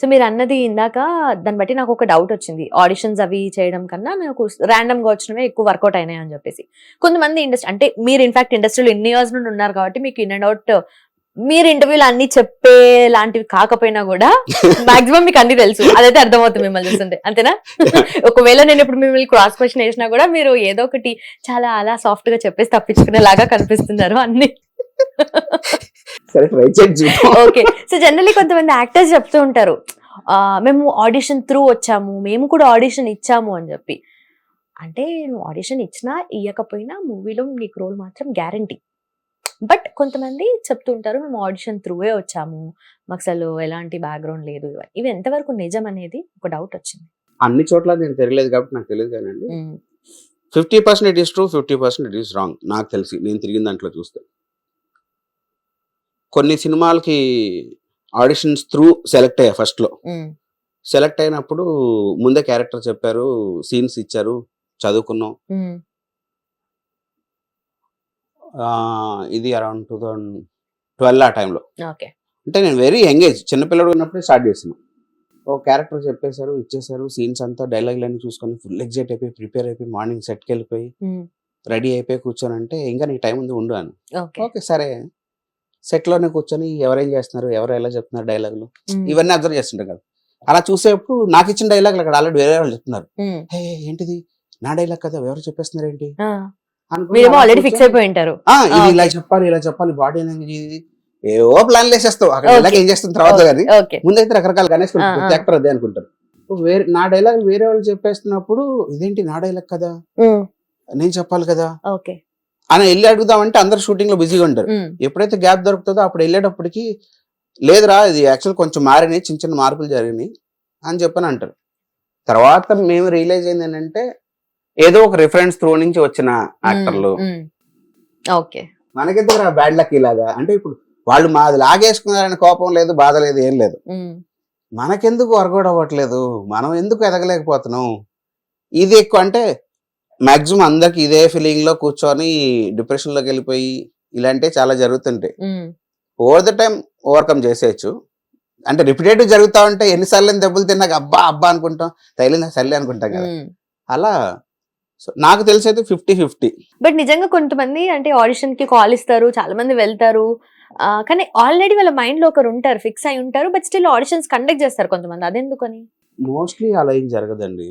So మీరు అన్నది ఇందాక దాన్ని బట్టి నాకు ఒక డౌట్ వచ్చింది. ఆడిషన్స్ అవి చేయడం కన్నా నాకు ర్యాండమ్గా వచ్చినవే ఎక్కువ వర్కౌట్ అయినాయి అని చెప్పేసి. కొంతమంది ఇండస్ట్రీ అంటే మీరు ఇన్ఫాక్ట్ ఇండస్ట్రీలో ఎన్ని ఇయర్స్ నుండి ఉన్నారు కాబట్టి మీకు ఇన్ అండ్ అవుట్ మీరు ఇంటర్వ్యూలు అన్ని చెప్పే లాంటివి కాకపోయినా కూడా మాక్సిమం మీకు అన్ని తెలుసు. అదైతే అర్థమవుతుంది మిమ్మల్ని చూస్తుంటే. అంతేనా? ఒకవేళ నేను ఇప్పుడు మిమ్మల్ని క్రాస్ క్వశ్చన్ వేసినా కూడా మీరు ఏదో ఒకటి చాలా అలా సాఫ్ట్గా చెప్పేసి తప్పించుకునేలాగా కనిపిస్తున్నారు అన్ని. సరే ట్రై చేసి. ఓకే. సో జనరల్లీ కొంతమంది యాక్టర్స్ చెప్తూ ఉంటారు "ఆ, మేము ఆడిషన్ త్రూ వచ్చాము మేము కూడా ఆడిషన్ ఇచ్చాము అని చెప్పి. అంటే నువ్వు ఆడిషన్ ఇచ్చినా ఇవ్వకపోయినా మూవీలో నీకు రోల్ మాత్రం గ్యారంటీ. బట్ కొంతమంది చెప్తూ ఉంటారు మేము ఆడిషన్ త్రూవే వచ్చాము మాకు అసలు ఎలాంటి బ్యాక్గ్రౌండ్ లేదు. ఇవ- ఎంతవరకు నిజం అనేది ఒక డౌట్ వచ్చింది. అన్ని చోట్ల నేను తిరగలేదు కాబట్టి నాకు తెలియదు కానండి. ఉమ్, fifty percent it is true fifty percent it is wrong నాకు తెలిసి. నేను తిరిగిన దాంట్లో చూస్తే. కొన్ని సినిమాలకి ఆడిషన్స్ త్రూ సెలెక్ట్ అయ్యా ఫస్ట్లో. సెలెక్ట్ అయినప్పుడు ముందే క్యారెక్టర్ చెప్పారు సీన్స్ ఇచ్చారు చదువుకున్నాం. ఇది అరౌండ్ టూ థౌజండ్ ట్వెల్వ్ ఆ టైంలో. ఓకే. అంటే నేను వెరీ ఎంగేజ్ చిన్నపిల్లడు ఉన్నప్పుడే స్టార్ట్ చేసిన. ఓ క్యారెక్టర్ చెప్పేశారు ఇచ్చేశారు సీన్స్ అంతా డైలాగులు అన్ని చూసుకొని ఫుల్ ఎగ్జైట్ అయిపోయి ప్రిపేర్ అయిపోయి మార్నింగ్ సెట్కి వెళ్ళిపోయి రెడీ అయిపోయి కూర్చొని అంటే ఇంకా నీకు టైం ఉంది ఉండు అని. ఓకే సరే. సెట్లోనే కూర్చొని ఎవరేం చేస్తున్నారు ఎవరు ఎలా చెప్తున్నారు డైలాగులు ఇవన్నీ అబ్జర్వ్ చేస్తుంటాం కదా. అలా చూసేప్పుడు నాకు ఇచ్చిన డైలాగులు అక్కడ ఆల్రెడీ వేరే వాళ్ళు చెప్తున్నారు. హే ఏంటిది? నా డైలాగ్ కదా ఎవరు చెప్పేస్తున్నారు ఏంటి ఆల్రెడీ ఫిక్స్ కూర్చొని, అయిపోయి ఉంటారు. "ఆ, ఇది ఇలా. చెప్పాలి ఇలా చెప్పాలి బాడీ లాంగ్వేజ్ ఇది ఏవో ప్లాన్ వేసేస్తావు. అక్కడ. డైలాగ్ ఏం చేస్తున్న తర్వాత కానీ ముందైతే రకరకాల గణేష్ యాక్టర్ అదే అనుకుంటారు. వేరే నా డైలాగ్ వేరే వాళ్ళు చెప్పేస్తున్నప్పుడు ఇదేంటి నా డైలాగ్ కదా? నేను చెప్పాలి కదా? ఓకే. అని వెళ్ళి అడుగుదామంటే అందరు షూటింగ్లో బిజీగా ఉంటారు. ఎప్పుడైతే గ్యాప్ దొరుకుతుందో అప్పుడు వెళ్ళేటప్పటికి లేదురా ఇది యాక్చువల్ కొంచెం మారినాయి చిన్న చిన్న మార్పులు జరిగినాయి అని చెప్పని అంటారు. తర్వాత మేము రియలైజ్ అయింది ఏంటంటే ఏదో ఒక రిఫరెన్స్ త్రూ నుంచి వచ్చిన యాక్టర్లు. ఓకే. మనకెందుకు బ్యాడ్ లక్ ఇలాగా? అంటే ఇప్పుడు వాళ్ళు మాది లాగేసుకున్నారని కోపం లేదు బాధ లేదు ఏం లేదు. మనకెందుకు వర్కౌట్ అవ్వట్లేదు మనం ఎందుకు ఎదగలేకపోతున్నాం? ఇది ఎక్కువ అంటే మాక్సిమం అందరికి ఇదే ఫీలింగ్లో కూర్చొని డిప్రెషన్లోకి వెళ్ళిపోయి ఇలాంటివి చాలా జరుగుతుంటాయి ఓవర్ ద టైం ఓవర్కమ్ చేసేయచ్చు. అంటే రిపీటేటివ్ జరుగుతా ఉంటే ఎన్నిసార్లు దెబ్బలు తిన్నాక అబ్బా అబ్బా అనుకుంటాం. తగిలిందా? సర్లే అనుకుంటాం కదా. అలా సో నాకు తెలిసి అయితే ఫిఫ్టీ ఫిఫ్టీ బట్ నిజంగా కొంతమంది అంటే ఆడిషన్కి కాల్ ఇస్తారు చాలా మంది వెళ్తారు. కానీ ఆల్రెడీ వాళ్ళ మైండ్లో ఒకరు ఉంటారు ఫిక్స్ అయి ఉంటారు బట్ స్టిల్ ఆడిషన్స్ కండక్ట్ చేస్తారు కొంతమంది. అదెందుకని? మోస్ట్లీ అలా ఏం జరగదండి.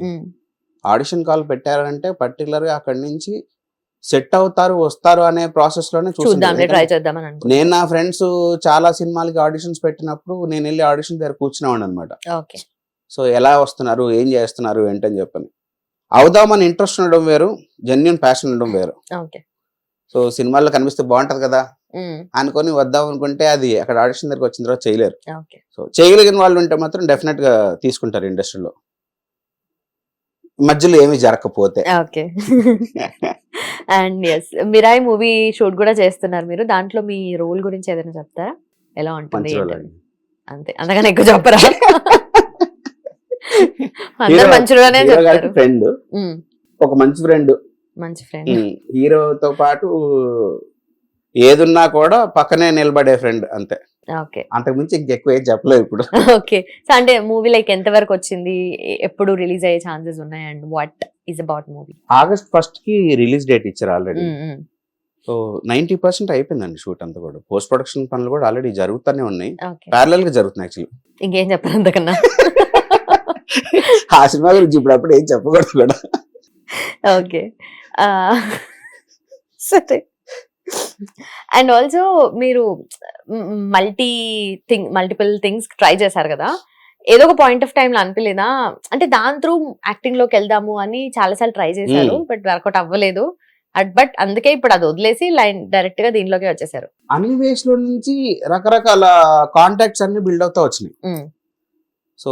ఆడిషన్ కాల్ పెట్టారంటే పర్టికులర్గా అక్కడి నుంచి సెట్ అవుతారు వస్తారు అనే ప్రాసెస్లోనే చూద్దాం నేను నా ఫ్రెండ్స్ చాలా సినిమాలకి ఆడిషన్స్ పెట్టినప్పుడు నేను వెళ్ళి ఆడిషన్ దగ్గర కూర్చునేవాడు అనమాట సో ఎలా వస్తున్నారు ఏం చేస్తున్నారు ఏంటని చెప్పని. అవుదామని ఇంట్రెస్ట్ ఉండడం వేరు జెన్యున్ ప్యాషన్ ఉండడం వేరు. ఓకే. సో సినిమాల్లో కనిపిస్తే బాగుంటది కదా అనుకొని వద్దాం అనుకుంటే అది అక్కడ ఆడిషన్ దగ్గరికి వచ్చిన తర్వాత చేయలేరు. సో చేయగలిగిన వాళ్ళు ఉంటే మాత్రం డెఫినెట్గా తీసుకుంటారు ఇండస్ట్రీలో. మధ్యలో ఏమీ జరగకపోతే. Okay. And yes Mirai movie shoot కూడా చేస్తున్నారు మీరు. దాంట్లో మీ రోల్ గురించి ఏదైనా చెప్తారా? ఎలా ఉంటుంది. అంతే. అంతకన్నా ఎక్కువ చెప్పరా? అందరు చెప్తారు. ఫ్రెండ్ ఒక మంచి ఫ్రెండ్ మంచి ఫ్రెండ్ హీరోతో పాటు ఏదున్నా కూడా పక్కనే నిలబడే ఫ్రెండ్ అంతే. అంతకు మించి ఇంకెక్కువ ఏం చెప్పలేదు ఇప్పుడు. ఓకే. సో అంటే మూవీ లైక్ ఎంత వరకు వచ్చింది? ఎప్పుడు రిలీజ్ అయ్యే ఛాన్సెస్ ఉన్నాయి? And what is about movie? August ఫస్ట్కి రిలీజ్ డేట్ ఇచ్చారు ఆల్రెడీ. సో నైన్టీ పర్సెంట్ అయిపోయిందండి షూట్ అంతా కూడా. పోస్ట్ ప్రొడక్షన్ పనులు కూడా ఆల్రెడీ జరుగుతూనే ఉన్నాయి. ఓకే. ప్యారలల్గా జరుగుతున్నాయి యాక్చువల్లీ. ఇంకేం చెప్పారు అంతకన్నా? ఆ సినిమా గురించి ఇప్పుడు అప్పుడు ఏం చెప్పకూడదు కూడా. ఓకే. సరే. అండ్ ఆల్సో మీరు multi thing multiple things try చేశారు కదా? ఏదో ఒక పాయింట్ ఆఫ్ టైంలో అనిపించలేదా అంటే దాని త్రూ యాక్టింగ్లోకి వెళ్దాము అని చాలాసార్లు ట్రై చేశారు. బట్ వర్కౌట్ అవ్వలేదు. బట్ అందుకే ఇప్పుడు అది వదిలేసి లైన్ డైరెక్ట్గా దీనిలోకి వచ్చేసారు అన్ని వేస్లో నుంచి రకరకాల కాంటాక్ట్స్ అన్ని బిల్డ్ అవుతా వచ్చినాయి. సో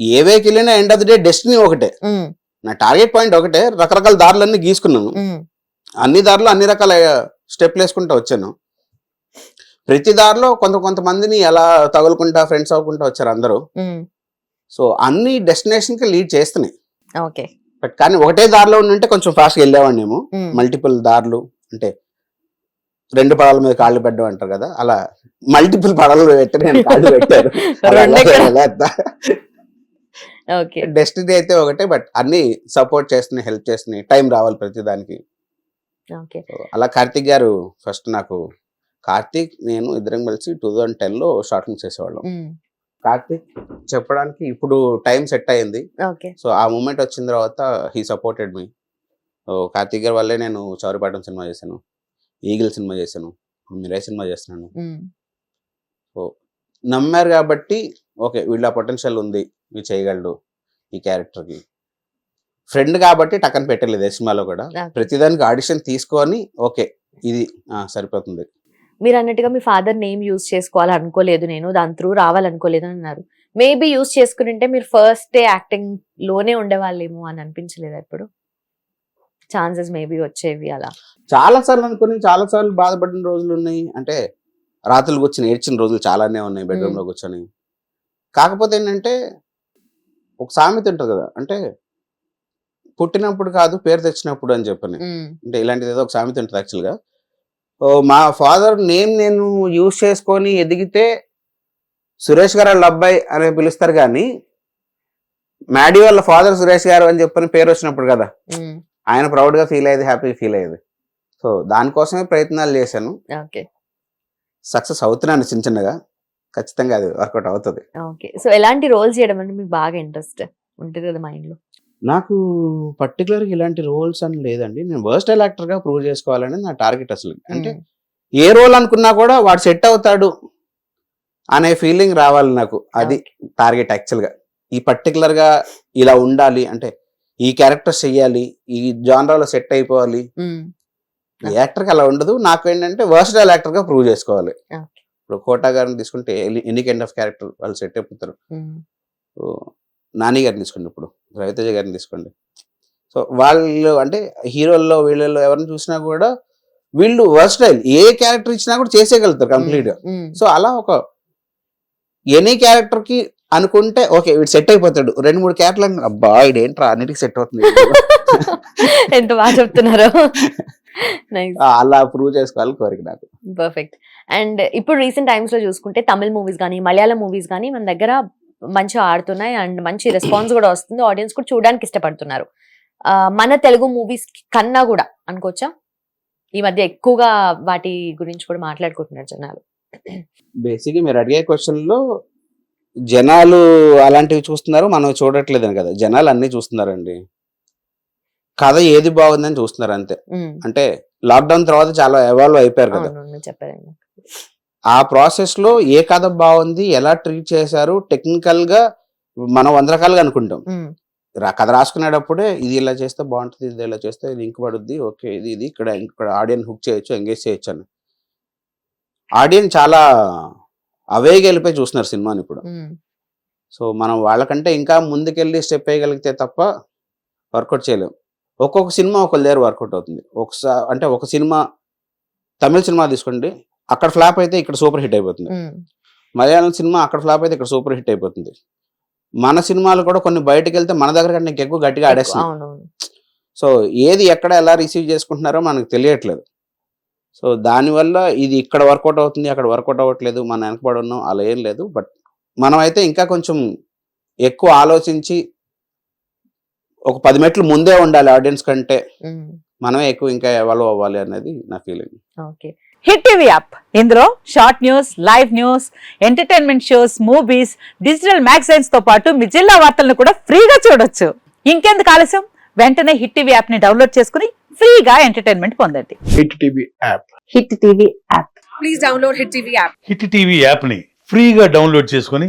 ఏ వేకి వెళ్ళినా end of the day destiny ఒకటే. నా టార్గెట్ పాయింట్ ఒకటే. రకరకాల దారులన్నీ గీసుకున్నాను. అన్ని దారిలో అన్ని రకాల స్టెప్లు వేసుకుంటూ వచ్చాను. ప్రతి దారిలో కొంత కొంతమందిని ఎలా తగులుకుంటా ఫ్రెండ్స్ అవ్వకుంటా వచ్చారు అందరూ. సో అన్ని డెస్టినేషన్కి లీడ్ చేస్తున్నాయి. ఓకే. బట్ కానీ ఒకటే దారిలో ఉంటే కొంచెం ఫాస్ట్గా వెళ్ళేవాడినేమో. మల్టిపుల్ దారులు అంటే రెండు పడవల మీద కాళ్ళు పెట్టడం అంటారు కదా అలా మల్టిపుల్ పడవలు పెట్టి నేను కాళ్ళు? ఓకే. డెస్టినీ అయితే ఒకటే బట్ అన్ని సపోర్ట్ చేస్తున్నాయి హెల్ప్ చేస్తున్నాయి. టైం రావాలి ప్రతి దానికి అలా కార్తిక్ గారు ఫస్ట్ నాకు కార్తీక్ నేను ఇద్దరం కలిసి టూ థౌజండ్ టెన్లో షార్ట్ ఫిల్మ్ చేసేవాళ్ళం కార్తీక్ చెప్పడానికి ఇప్పుడు టైం సెట్ అయింది. సో ఆ మూమెంట్ వచ్చిన తర్వాత he supported me. So Karthik గారి వల్లే నేను చౌరిపాటం సినిమా చేశాను. ఈగిల్ సినిమా చేశాను. మిరాయ్ సినిమా చేస్తున్నాను. నమ్మారు కాబట్టి ఓకే వీళ్ళ పొటెన్షియల్ ఉంది. మీరు చేయగలడు ఈ క్యారెక్టర్కి. ఫ్రెండ్ కాబట్టి టక్కన పెట్టలేదు సినిమాలో కూడా. ప్రతిదానికి ఆడిషన్ తీసుకొని ఓకే ఇది సరిపోతుంది. మీరు అన్నట్టుగా మీ ఫాదర్ నేమ్ యూజ్ చేసుకోవాలి అనుకోలేదు నేను దాని త్రూ రావాలనుకోలేదు అని అన్నారు. మేబీ యూజ్ చేసుకుంటే మీరు ఫస్ట్ డే యాక్టింగ్లోనే ఉండేవాళ్ళేమో అని అనిపించలేదు ఎప్పుడు ఛాన్సెస్ మేబీ వచ్చేవి అలా. చాలా సార్లు అనుకుని చాలా సార్లు బాధపడిన రోజులు ఉన్నాయి. అంటే రాత్రులు కూర్చొని ఏడ్చిన రోజులు చాలానే ఉన్నాయి బెడ్రూమ్లో కూర్చొని. కాకపోతే ఏంటంటే ఒక సామెత ఉంటుంది కదా అంటే పుట్టినప్పుడు కాదు పేరు తెచ్చినప్పుడు అని చెప్పని. అంటే ఇలాంటిది ఏదో ఒక సామెత ఉంటుంది యాక్చువల్గా మా ఫాదర్ నేమ్ నేను యూజ్ చేసుకొని ఎదిగితే సురేష్ గారు వాళ్ళ అబ్బాయి అని పిలుస్తారు కానీ మ్యాడీ వాళ్ళ ఫాదర్ సురేష్ గారు అని చెప్పని పేరు వచ్చినప్పుడు కదా ఆయన proud గా ఫీల్ అయ్యేది హ్యాపీ ఫీల్ అయ్యేది. సో దానికోసమే ప్రయత్నాలు చేశాను. ఓకే. సక్సెస్ అవుతున్నాను చిన్న చిన్నగా. ఖచ్చితంగా అది వర్కౌట్ అవుతుంది. ఓకే. సో ఎలాంటి రోల్స్ చేయడం అంటే మీకు బాగా ఇంట్రెస్ట్ ఉంటుంది కదా మైండ్లో? నాకు పర్టికులర్గా ఇలాంటి రోల్స్ అని లేదండి. నేను వర్స్టైల్ యాక్టర్గా ప్రూవ్ చేసుకోవాలని నా టార్గెట్ అసలు. అంటే ఏ రోల్ అనుకున్నా కూడా వాడు సెట్ అవుతాడు అనే ఫీలింగ్ రావాలి నాకు. అది టార్గెట్ యాక్చువల్గా ఈ particular గా ఇలా ఉండాలి అంటే ఈ క్యారెక్టర్ చెయ్యాలి ఈ జానరాలో సెట్ అయిపోవాలి. యాక్టర్కి అలా ఉండదు. నాకు ఏంటంటే వర్స్టైల్ యాక్టర్గా ప్రూవ్ చేసుకోవాలి. ఇప్పుడు కోటా గారిని తీసుకుంటే ఎనీ కైండ్ ఆఫ్ క్యారెక్టర్ వాళ్ళు సెట్ అయిపోతారు? నాని గారిని తీసుకోండి ఇప్పుడు. రవితేజ గారిని తీసుకోండి. సో వాళ్ళు అంటే హీరోల్లో వీళ్ళల్లో ఎవరిని చూసినా కూడా వీళ్ళు వర్స్టైల్ ఏ క్యారెక్టర్ ఇచ్చినా కూడా చేసేయగలుగుతారు కంప్లీట్గా సో అలా ఒక ఎనీ క్యారెక్టర్కి అనుకుంటే ఓకే వీడు సెట్ అయిపోతాడు. రెండు మూడు క్యారెక్టర్లు అబ్బా ఇదేంట్రా? అన్నిటికి సెట్ అవుతుంది. ఎంత బాగా చెప్తున్నారు. అలా ప్రూవ్ చేసుకోవాలి కోరిక నాకు. పర్ఫెక్ట్ అండ్ ఇప్పుడు రీసెంట్ టైమ్స్లో చూసుకుంటే తమిళ మూవీస్ కానీ మలయాళం మూవీస్ కానీ మన దగ్గర మంచిగా ఆడుతున్నాయి అండ్ మంచి రెస్పాన్స్ కూడా వస్తుంది. ఆడియన్స్ కూడా చూడడానికి ఇష్టపడుతున్నారు. మన తెలుగు మూవీస్ కన్నా కూడా అనుకోవచ్చా? ఈ మధ్య ఎక్కువగా వాటి గురించి కూడా మాట్లాడుకుంటున్నారు జనాలు. బేసిక్ మీరు అడిగే క్వశ్చన్లో జనాలు అలాంటివి చూస్తున్నారు మనం చూడట్లేదని కదా. జనాలు అన్ని చూస్తున్నారండి. కథ ఏది బాగుందని చూస్తున్నారు అంతే. అంటే లాక్డౌన్ తర్వాత చాలా ఎవాల్వ్ అయిపోయారు కదా. చెప్పారండి ఆ ప్రాసెస్లో ఏ కథ బాగుంది ఎలా ట్రీట్ చేశారు టెక్నికల్గా మనం వంద రకాలుగా అనుకుంటాం. కథ రాసుకునేటప్పుడే ఇది ఇలా చేస్తే బాగుంటుంది ఇది ఇలా చేస్తే లింక్ పడుద్ది ఓకే ఇది ఇది ఇక్కడ ఇక్కడ ఆడియన్ హుక్ చేయొచ్చు ఎంగేజ్ చేయొచ్చు అని. ఆడియన్ చాలా అవేగా వెళ్ళిపోయి చూస్తున్నారు సినిమాని ఇప్పుడు. సో మనం వాళ్ళకంటే ఇంకా ముందుకెళ్ళి స్టెప్ వేయగలిగితే తప్ప వర్కౌట్ చేయలేం. ఒక్కొక్క సినిమా ఒకళ్ళ దగ్గర వర్కౌట్ అవుతుంది. ఒకసారి అంటే ఒక సినిమా తమిళ సినిమా తీసుకోండి అక్కడ ఫ్లాప్ అయితే ఇక్కడ సూపర్ హిట్ అయిపోతుంది. మలయాళం సినిమా అక్కడ ఫ్లాప్ అయితే ఇక్కడ సూపర్ హిట్ అయిపోతుంది. మన సినిమాలు కూడా కొన్ని బయటకు వెళ్తే మన దగ్గర కంటే ఇంకెక్కువ గట్టిగా అవునవును. సో ఏది ఎక్కడ ఎలా రిసీవ్ చేసుకుంటున్నారో మనకు తెలియట్లేదు. సో దానివల్ల ఇది ఇక్కడ వర్కౌట్ అవుతుంది అక్కడ వర్కౌట్ అవ్వట్లేదు మనం వెనకబడి ఉన్నాం అలా ఏం లేదు. బట్ మనం అయితే ఇంకా కొంచెం ఎక్కువ ఆలోచించి ఒక పది మెట్లు ముందే ఉండాలి ఆడియన్స్ కంటే. మనమే ఎక్కువ ఇంకా ఎవాల్వ్ అవ్వాలి అనేది నా feeling okay. Hit TV app. ఇందులో short news live news entertainment shows movies digital మ్యాగజైన్స్తో పాటు మీ జిల్లా వార్తలను కూడా ఫ్రీగా చూడొచ్చు. ఇంకెందుకు ఆలస్యం? వెంటనే హిట్ టీవీ యాప్ని డౌన్లోడ్ చేసుకుని ఫ్రీగా ఎంటర్టైన్మెంట్ పొందండి. Hit TV app. Hit TV app. Hit TV యాప్ని ఫ్రీగా డౌన్లోడ్ చేసుకొని